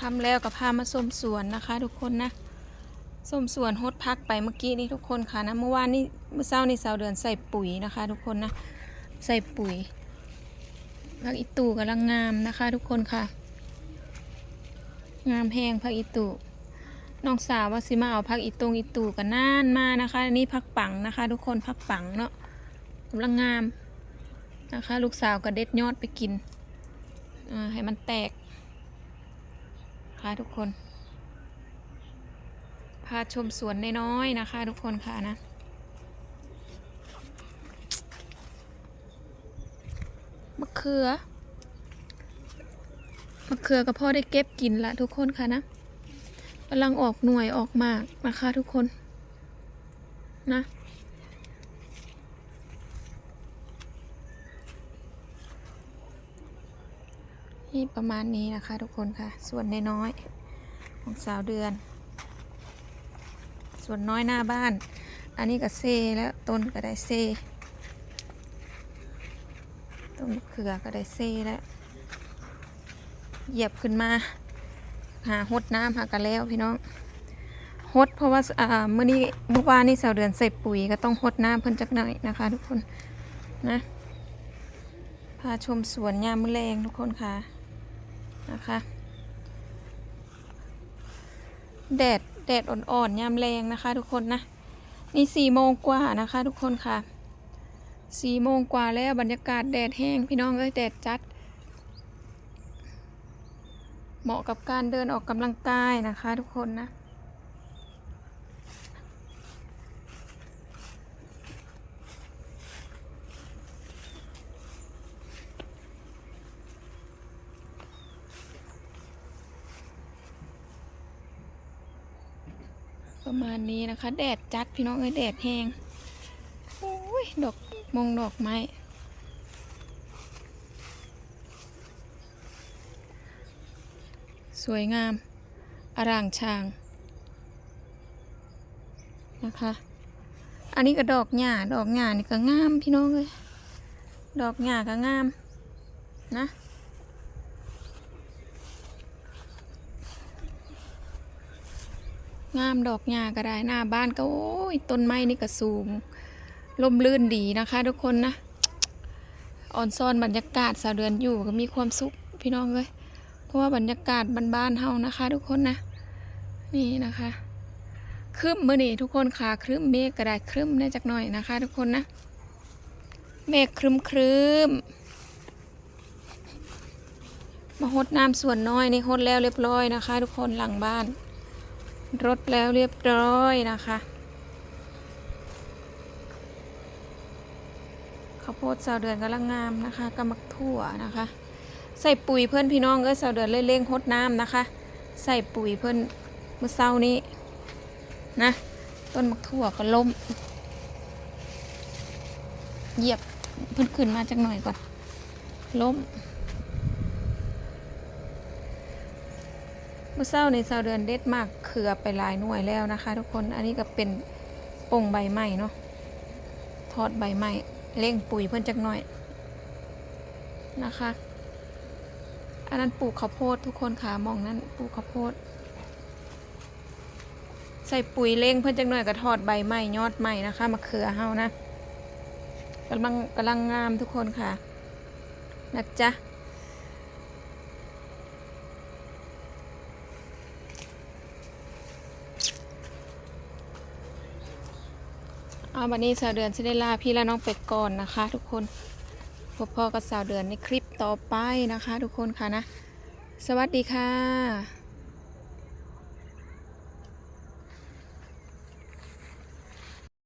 คำแล้วก็พามาส้มสวนนะคะ ทุกคนนะส้มสวนฮดพักไปเมื่อกี้นี่ทุกคนค่ะนะเมื่อวานนี้เมื่อเช้านี่สาเดือนใส่ปุ๋ยนะคะ ทุกคนนะใส่ปุ๋ยผักอีตูกำลังงามนะคะ ทุกคนค่ะ งามแห้งผักอีตูน้องสาวว่าสิมาเอาผักอีตงอีตูกันน่านมานะคะนนี้ผักปังนะคะ ทุกคนผักปังเนาะกำลังงามนะคะ ลูกสาวก็เด็ดยอดไปกินให้มันแตก ค่ะทุกคน พาชมสวนน้อยๆนะคะทุกคนค่ะนะมะเขือมะเขือก็พอได้เก็บกินละทุกคนค่ะนะกำลังออกหน่วยออกมากนะคะทุกคนนะ นี่ประมาณนี้นะคะทุกคนค่ะ ส่วนน้อยๆของสาวเดือน ส่วนน้อยหน้าบ้าน อันนี้ก็เซแล้วต้นก็ได้เซต้นมะเขือก็ได้เซแล้วเหยียบขึ้นมา หาหดน้ำหากันแล้วพี่น้องหดเพราะว่าอ่าเมื่อนี้เมื่อวานนี้สาวเดือนใส่ปุ๋ยก็ต้องหดน้ำเพิ่นจักหน่อยนะคะ ทุกคนนะพาชมสวนยามมื้อแรงทุกคนค่ะ นะคะ แดดแดดอ่อนๆยามแรงนะคะทุกคนนะนี่สี่โมงกว่านะคะทุกคนค่ะสี่โมงกว่าแล้วบรรยากาศแดดแห้งพี่น้องเอ้ยแดดจัด เหมาะกับการเดินออกกำลังกายนะคะทุกคนนะ ประมาณนี้นะคะ แดดจัดพี่น้องเอ้ยแดดแห้งโอ้ยดอกมงดอกไม้สวยงาม อร่างชางนะคะ อันนี้ก็ดอกหญ้าดอกหญ้านี่ก็งามพี่น้องเลยดอกหญ้าก็งามนะ งามดอกหญ้าก็ได้หน้าบ้านก็โอ้ยต้นไม้นี่ก็สูงลมลื่นดีนะคะ ทุกคนนะอ่อนซ่อนบรรยากาศสาวเดือนอยู่ก็มีความสุขพี่น้องเลยเพราะว่าบรรยากาศบ้านๆเฮานะคะ ทุกคนนะ นี่นะคะครึ้มมื่อนี่ทุกคนค่ะครึ้มเมฆก็ได้ครึ้มได้จักหน่อยนะคะ ทุกคนนะเมฆครึ้มครึ้มมาหดน้ำส่วนน้อยนี่หดแล้วเรียบร้อยนะคะ ทุกคนหลังบ้าน รดแล้วเรียบร้อยนะคะ ข้าวโพดสาวเดือนกำลังงามนะคะกำมักถั่วนะคะ ใส่ปุ๋ยเพื่อนพี่น้องก็สาวเดือนเร่งๆหดน้ำนะคะ ใส่ปุ๋ยเพื่อนเมื่อเช้านี้นะ ต้นมักถั่วก็ล้มเหยียบเพิ่นขึ้นมาจากหน่อยก่อน ล้มเมื่อเช้าในสาวเดือนเด็ดมาก เขือไปหลายหน่วยแล้วนะคะ ทุกคนอันนี้ก็เป็นปงใบไม้เนาะทอดใบไม้เร่งปุ๋ยเพิ่นจักหน่อยนะคะ อันนั้นปลูกข้าวโพดทุกคนค่ะมองนั้นปลูกข้าวโพด ใส่ปุ๋ยเร่งเพิ่นจักหน่อยก็ทอดใบไม้ยอดไม้นะคะมะเขือเฮานะกำลังกำลังงามทุกคนค่ะนะจ๊ะ เอาวันนี้สาวเดือนจะได้ลาพี่และน้องเป็ดก่อนนะคะ ทุกคนพบพ่อกับสาวเดือนในคลิปต่อไปนะคะ ทุกคนค่ะนะ สวัสดีค่ะ